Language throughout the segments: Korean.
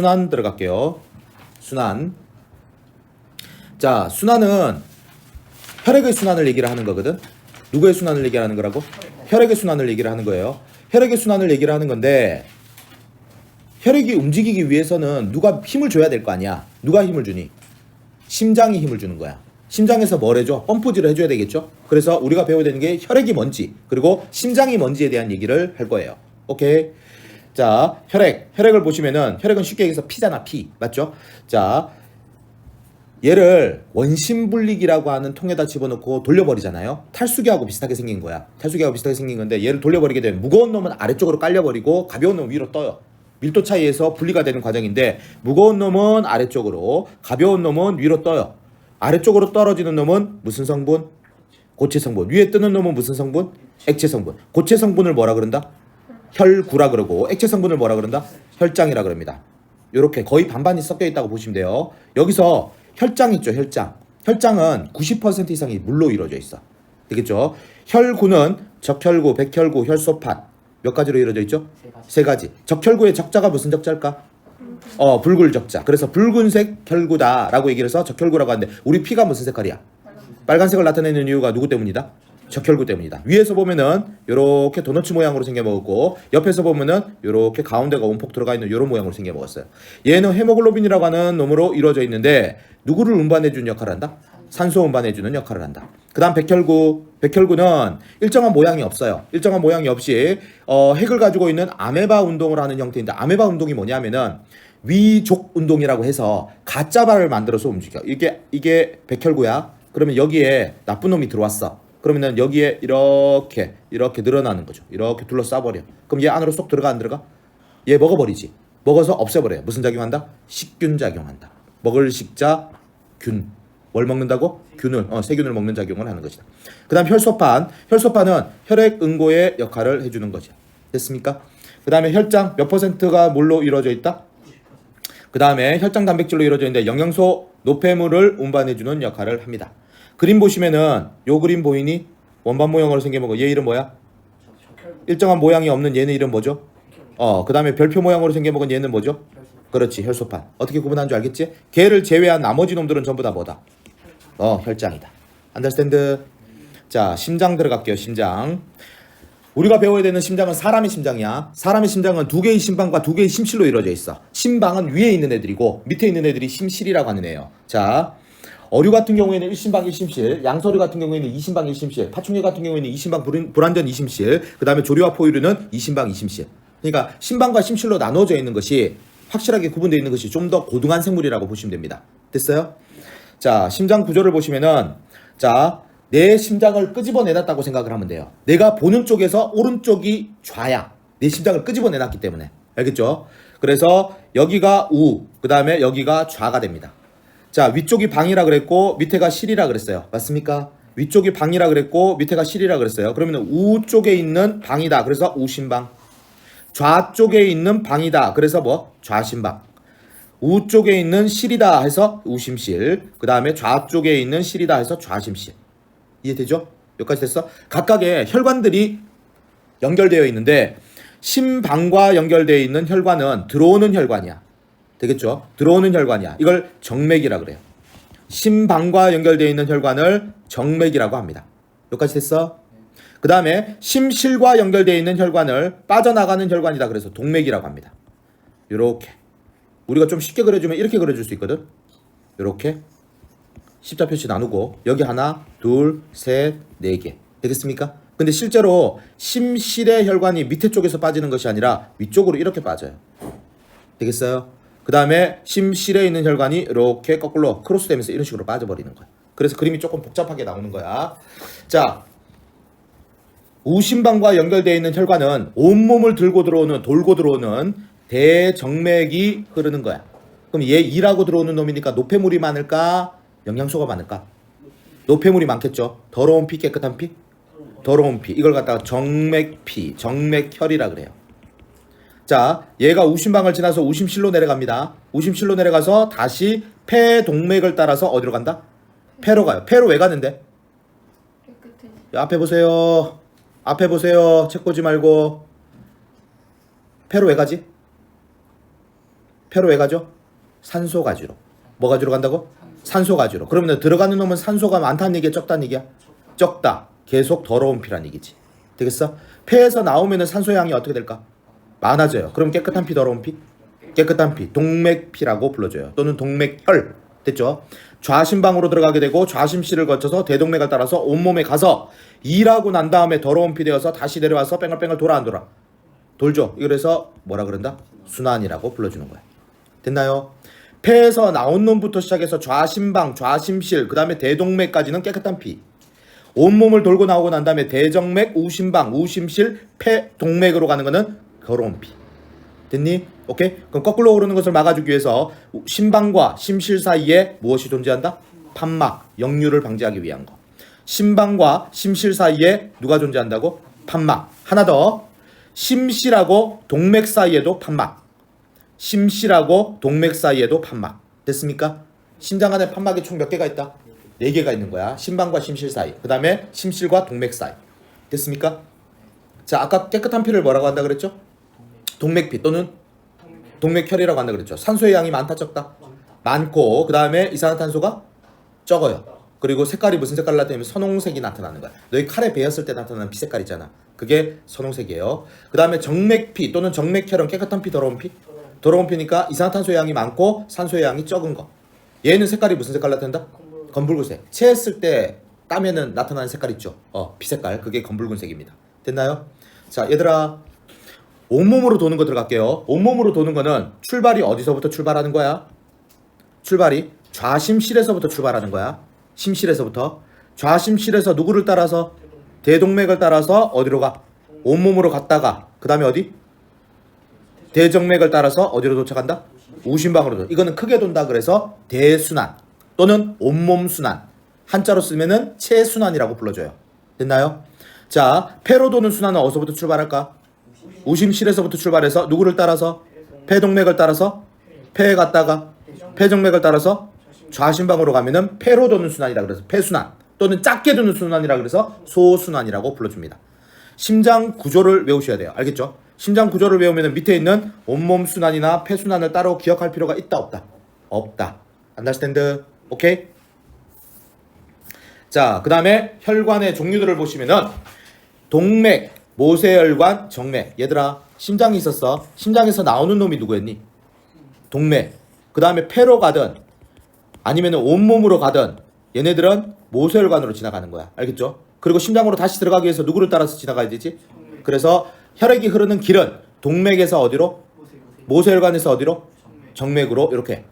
순환 들어갈게요. 순환. 자, 순환은 혈액의 순환을 얘기를 하는 거거든. 누구의 순환을 얘기하는 거라고? 혈액의 순환을 얘기를 하는 거예요. 혈액의 순환을 얘기를 하는 건데 혈액이 움직이기 위해서는 누가 힘을 줘야 될 거 아니야. 누가 힘을 주니? 심장이 힘을 주는 거야. 심장에서 뭘 해줘? 펌프질을 해줘야 되겠죠? 그래서 우리가 배워야 되는 게 혈액이 뭔지, 그리고 심장이 뭔지에 대한 얘기를 할 거예요. 오케이? 자, 혈액. 혈액을 보시면은, 혈액은 쉽게 얘기해서 피잖아, 피. 맞죠? 자, 얘를 원심분lik이라고 하는 통에다 집어넣고 돌려버리잖아요. 탈수기하고 비슷하게 생긴 거야. 탈수기하고 비슷하게 생긴 건데 얘를 돌려버리게 되면 무거운 놈은 아래쪽으로 깔려버리고 가벼운 놈은 위로 떠요. 밀도 차이에서 분리가 되는 과정인데 무거운 놈은 아래쪽으로 가벼운 놈은 위로 떠요. 아래쪽으로 떨어지는 놈은 무슨 성분? 고체 성분. 위에 뜨는 놈은 무슨 성분? 액체 성분. 고체 성분을 뭐라 그런다? 혈구라 그러고 액체 성분을 뭐라 그런다? 혈장이라 그럽니다. 요렇게 거의 반반이 섞여 있다고 보시면 돼요. 여기서 혈장 있죠, 혈장. 혈장은 90% 이상이 물로 이루어져 있어. 되겠죠? 혈구는 적혈구, 백혈구, 혈소판 몇 가지로 이루어져 있죠? 세 가지. 세 가지. 적혈구의 적자가 무슨 적자일까? 어, 붉을 적자. 그래서 붉은색 혈구다라고 얘기를 해서 적혈구라고 하는데 우리 피가 무슨 색깔이야? 빨간색을 나타내는 이유가 누구 때문이다? 적혈구 때문이다. 위에서 보면은 요렇게 도너츠 모양으로 생겨 먹었고 옆에서 보면은 요렇게 가운데가 원폭 들어가 있는 요런 모양으로 생겨 먹었어요. 얘는 헤모글로빈이라고 하는 놈으로 이루어져 있는데 누구를 운반해 주는 역할을 한다? 산소 운반해 주는 역할을 한다. 그다음 백혈구. 백혈구는 일정한 모양이 없어요. 일정한 모양이 없이 어, 핵을 가지고 있는 아메바 운동을 하는 형태인데 아메바 운동이 뭐냐면은 위족 운동이라고 해서 가짜 발을 만들어서 움직여. 이게 이게 백혈구야. 그러면 여기에 나쁜 놈이 들어왔어. 그러면은 여기에 이렇게 이렇게 늘어나는 거죠. 이렇게 둘러싸 버려. 그럼 얘 안으로 쏙 들어가 안 들어가? 얘 먹어버리지. 먹어서 없애버려요. 무슨 작용한다? 식균 작용한다. 먹을 식자 균. 뭘 먹는다고? 균을 어, 세균을 먹는 작용을 하는 것이다. 그 다음 혈소판. 혈소판은 혈액 응고의 역할을 해주는 거죠. 됐습니까? 그 다음에 혈장 몇 퍼센트가 뭘로 이루어져 있다? 그 다음에 혈장 단백질로 이루어져 있는데 영양소 노폐물을 운반해주는 역할을 합니다. 그림 보시면은 요 그림 보이니? 원반 모양으로 생긴 거얘 이름 뭐야? 일정한 모양이 없는 얘는 이름 뭐죠? 어, 그 다음에 별표 모양으로 생겨 먹은 얘는 뭐죠? 그렇지, 혈소판. 어떻게 구분하는 줄 알겠지? 걔를 제외한 나머지 놈들은 전부 다 뭐다? 어, 혈장이다. 안더스탠드? 자, 심장 들어갈게요, 심장. 우리가 배워야 되는 심장은 사람의 심장이야. 사람의 심장은 두 개의 심방과 두 개의 심실로 이루어져 있어. 심방은 위에 있는 애들이고 밑에 있는 애들이 심실이라고 하는 애예요. 자, 어류 같은 경우에는 1심방 1심실, 양서류 같은 경우에는 2심방 1심실, 파충류 같은 경우에는 2심방 불안- 불완전 2심실, 그 다음에 조류와 포유류는 2심방 2심실. 그러니까 심방과 심실로 나눠져 있는 것이 확실하게 구분되어 있는 것이 좀 더 고등한 생물이라고 보시면 됩니다. 됐어요? 자, 심장 구조를 보시면은 자, 내 심장을 끄집어내놨다고 생각을 하면 돼요. 내가 보는 쪽에서 오른쪽이 좌야. 내 심장을 끄집어내놨기 때문에. 알겠죠? 그래서 여기가 우, 그 다음에 여기가 좌가 됩니다. 자, 위쪽이 방이라 그랬고 밑에가 실이라 그랬어요. 맞습니까? 위쪽이 방이라 그랬고 밑에가 실이라 그랬어요. 그러면 우 쪽에 있는 방이다. 그래서 우심방. 좌쪽에 있는 방이다. 그래서 뭐? 좌심방. 우쪽에 있는 실이다 해서 우심실. 그 다음에 좌쪽에 있는 실이다 해서 좌심실. 이해되죠? 여기까지 됐어? 각각의 혈관들이 연결되어 있는데 심방과 연결되어 있는 혈관은 들어오는 혈관이야. 되겠죠? 들어오는 혈관이야. 이걸 정맥이라 그래요. 심방과 연결되어 있는 혈관을 정맥이라고 합니다. 여기까지 됐어? 그 다음에 심실과 연결되어 있는 혈관을 빠져나가는 혈관이다. 그래서 동맥이라고 합니다. 요렇게. 우리가 좀 쉽게 그려주면 이렇게 그려줄 수 있거든. 요렇게. 십자 표시 나누고 여기 하나, 둘, 셋, 네 개. 되겠습니까? 근데 실제로 심실의 혈관이 밑에 쪽에서 빠지는 것이 아니라 위쪽으로 이렇게 빠져요. 되겠어요? 그 다음에 심실에 있는 혈관이 이렇게 거꾸로 크로스되면서 이런 식으로 빠져버리는 거야. 그래서 그림이 조금 복잡하게 나오는 거야. 자, 우심방과 연결되어 있는 혈관은 온몸을 들고 들어오는 돌고 들어오는 대정맥이 흐르는 거야. 그럼 얘 일하고 들어오는 놈이니까 노폐물이 많을까? 영양소가 많을까? 노폐물이 많겠죠. 더러운 피, 깨끗한 피? 더러운 피. 이걸 갖다가 정맥피, 정맥혈이라 그래요. 자, 얘가 우심방을 지나서 우심실로 내려갑니다. 우심실로 내려가서 다시 폐 동맥을 따라서 어디로 간다? 폐로 가요. 폐로 왜 가는데? 야, 앞에 보세요. 앞에 보세요. 책 보지 말고. 폐로 왜 가지? 폐로 왜 가죠? 산소 가지로. 뭐 가지로 간다고? 산소 가지로. 그러면 들어가는 놈은 산소가 많다는 얘기야, 적다는 얘기야? 적다. 계속 더러운 피란 얘기지. 되겠어? 폐에서 나오면은 산소 양이 어떻게 될까? 많아져요. 그럼 깨끗한 피, 더러운 피? 깨끗한 피, 동맥피라고 불러줘요. 또는 동맥혈. 됐죠? 좌심방으로 들어가게 되고 좌심실을 거쳐서 대동맥을 따라서 온몸에 가서 일하고 난 다음에 더러운 피 되어서 다시 내려와서 뺑글뺑글 돌아 안 돌아? 돌죠. 그래서 뭐라 그런다? 순환이라고 불러주는 거야. 됐나요? 폐에서 나온 놈부터 시작해서 좌심방, 좌심실, 그 다음에 대동맥까지는 깨끗한 피. 온몸을 돌고 나오고 난 다음에 대정맥, 우심방, 우심실, 폐, 동맥으로 가는 거는 더러운 피. 됐니? 오케이? 그럼 거꾸로 오르는 것을 막아주기 위해서 심방과 심실 사이에 무엇이 존재한다? 판막, 역류를 방지하기 위한 거. 심방과 심실 사이에 누가 존재한다고? 판막. 하나 더. 심실하고 동맥 사이에도 판막. 심실하고 동맥 사이에도 판막. 됐습니까? 심장 안에 판막이 총 몇 개가 있다? 네 개가 있는 거야. 심방과 심실 사이. 그 다음에 심실과 동맥 사이. 됐습니까? 자, 아까 깨끗한 피를 뭐라고 한다 그랬죠? 동맥피 또는 동맥혈이라고 한다 그랬죠. 산소의 양이 많다 적다? 많고 그 다음에 이산화탄소가 적어요. 그리고 색깔이 무슨 색깔 나타나면 선홍색이 나타나는 거야. 너희 칼에 베었을 때 나타나는 피 색깔 있잖아. 그게 선홍색이에요. 그 다음에 정맥피 또는 정맥혈은 깨끗한 피, 더러운 피? 더러운 피니까 이산화탄소의 양이 많고 산소의 양이 적은 거. 얘는 색깔이 무슨 색깔 나타난다? 검붉은색. 체했을 때 따면은 나타나는 색깔 있죠. 어, 피 색깔. 그게 검붉은색입니다. 됐나요? 자, 얘들아. 온몸으로 도는 거 들어갈게요. 온몸으로 도는 거는 출발이 어디서부터 출발하는 거야? 출발이 좌심실에서부터 출발하는 거야. 심실에서부터 좌심실에서 누구를 따라서 대동맥을 따라서 어디로 가? 온몸으로 갔다가 그 다음에 어디? 대정맥을 따라서 어디로 도착한다? 우심방으로 도. 이거는 크게 돈다 그래서 대순환 또는 온몸 순환. 한자로 쓰면은 체순환이라고 불러줘요. 됐나요? 자, 폐로 도는 순환은 어디서부터 출발할까? 우심실에서부터 출발해서 누구를 따라서 폐동맥을 따라서 폐에 갔다가 폐정맥을 따라서 좌심방으로 가면은 폐로 도는 순환이라 그래서 폐순환 또는 작게 도는 순환이라 그래서 소순환이라고 불러줍니다. 심장 구조를 외우셔야 돼요. 알겠죠? 심장 구조를 외우면 밑에 있는 온몸 순환이나 폐 순환을 따로 기억할 필요가 있다 없다? 없다. 안달스탠드. 오케이? 자, 그다음에 혈관의 종류들을 보시면은 동맥, 모세혈관, 정맥. 얘들아, 심장이 있었어. 심장에서 나오는 놈이 누구였니? 동맥. 그 다음에 폐로 가든 아니면 온몸으로 가든 얘네들은 모세혈관으로 지나가는 거야. 알겠죠? 그리고 심장으로 다시 들어가기 위해서 누구를 따라서 지나가야 되지? 그래서 혈액이 흐르는 길은 동맥에서 어디로? 모세혈관에서 어디로? 정맥으로 이렇게.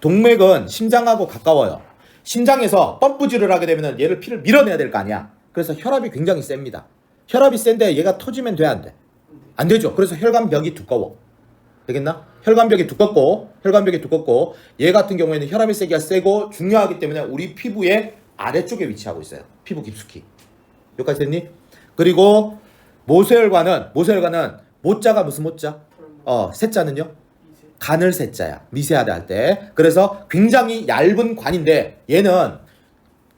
동맥은 심장하고 가까워요. 심장에서 펌프질을 하게 되면 얘를 피를 밀어내야 될 거 아니야. 그래서 혈압이 굉장히 셉니다. 혈압이 센데 얘가 터지면 돼 안 돼? 안 되죠. 그래서 혈관벽이 두꺼워. 되겠나? 혈관벽이 두껍고 혈관벽이 두껍고 얘 같은 경우에는 혈압이 세기가 세고 중요하기 때문에 우리 피부의 아래쪽에 위치하고 있어요. 피부 깊숙이. 여기까지 됐니? 그리고 모세혈관은 모세혈관은 모자가 무슨 모자? 어, 세자는요? 간을 세자야. 미세하다 할 때. 그래서 굉장히 얇은 관인데 얘는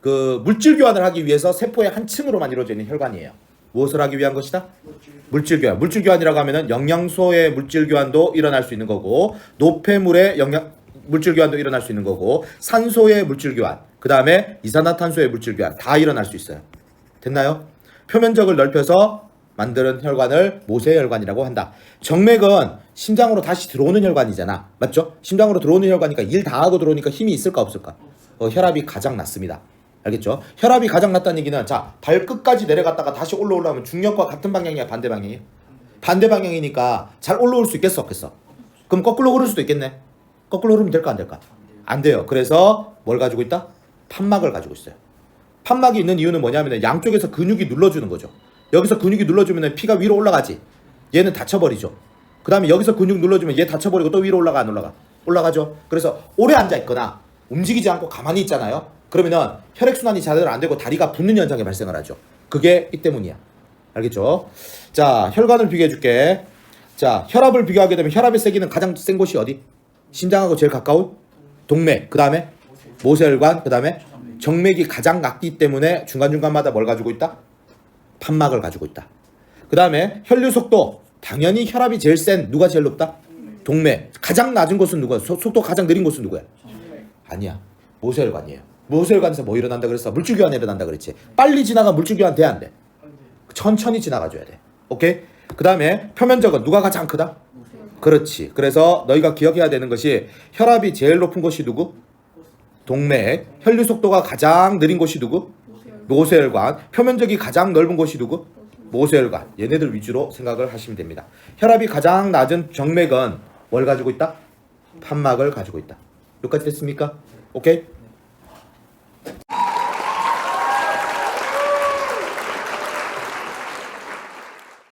그 물질 교환을 하기 위해서 세포의 한 층으로만 이루어져 있는 혈관이에요. 무엇을 하기 위한 것이다? 물질 교환. 물질 교환이라고 하면은 영양소의 물질 교환도 일어날 수 있는 거고 노폐물의 영양 물질 교환도 일어날 수 있는 거고 산소의 물질 교환, 그 다음에 이산화탄소의 물질 교환 다 일어날 수 있어요. 됐나요? 표면적을 넓혀서 만드는 혈관을 모세혈관이라고 한다. 정맥은 심장으로 다시 들어오는 혈관이잖아. 맞죠? 심장으로 들어오는 혈관이니까 일 다 하고 들어오니까 힘이 있을까 없을까? 어, 혈압이 가장 낮습니다. 알겠죠? 혈압이 가장 낮다는 얘기는 자 발끝까지 내려갔다가 다시 올라오려면 중력과 같은 방향이야 반대 방향이야? 반대 방향이니까 잘 올라올 수 있겠어 없겠어? 그럼 거꾸로 흐를 수도 있겠네. 거꾸로 흐르면 될까 안 될까? 안 돼요. 그래서 뭘 가지고 있다? 판막을 가지고 있어요. 판막이 있는 이유는 뭐냐면 양쪽에서 근육이 눌러주는 거죠. 여기서 근육이 눌러주면 피가 위로 올라가지. 얘는 다쳐버리죠. 그 다음에 여기서 근육 눌러주면 얘 다쳐버리고 또 위로 올라가 안 올라가? 올라가죠. 그래서 오래 앉아 있거나 움직이지 않고 가만히 있잖아요. 그러면은 혈액순환이 제대로 안 되고 다리가 붓는 현상이 발생을 하죠. 그게 이 때문이야. 알겠죠? 자, 혈관을 비교해 줄게. 자, 혈압을 비교하게 되면 혈압의 세기는 가장 센 곳이 어디? 심장하고 제일 가까운 동맥. 그 다음에 모세혈관. 그 다음에 정맥이 가장 낮기 때문에 중간중간마다 뭘 가지고 있다? 판막을 가지고 있다. 그 다음에 혈류 속도. 당연히 혈압이 제일 센 누가 제일 높다? 동맥. 가장 낮은 곳은 누구야? 소- 속도 가장 느린 곳은 누구야? 아니야. 모세혈관이에요. 모세혈관에서 뭐 일어난다 그랬어? 물줄기관 일어난다 그랬지. 빨리 지나가 물줄기관 돼안 돼? 천천히 지나가줘야 돼. 오케이? 그 다음에 표면적은 누가 가장 크다? 그렇지. 그래서 너희가 기억해야 되는 것이 혈압이 제일 높은 곳이 누구? 동맥. 혈류 속도가 가장 느린 곳이 누구? 모세혈. 모세혈관. 표면적이 가장 넓은 곳이 누구? 모세혈관. 얘네들 위주로 생각을 하시면 됩니다. 혈압이 가장 낮은 정맥은 뭘 가지고 있다? 판막을 가지고 있다. 여기까지 됐습니까? 오케이?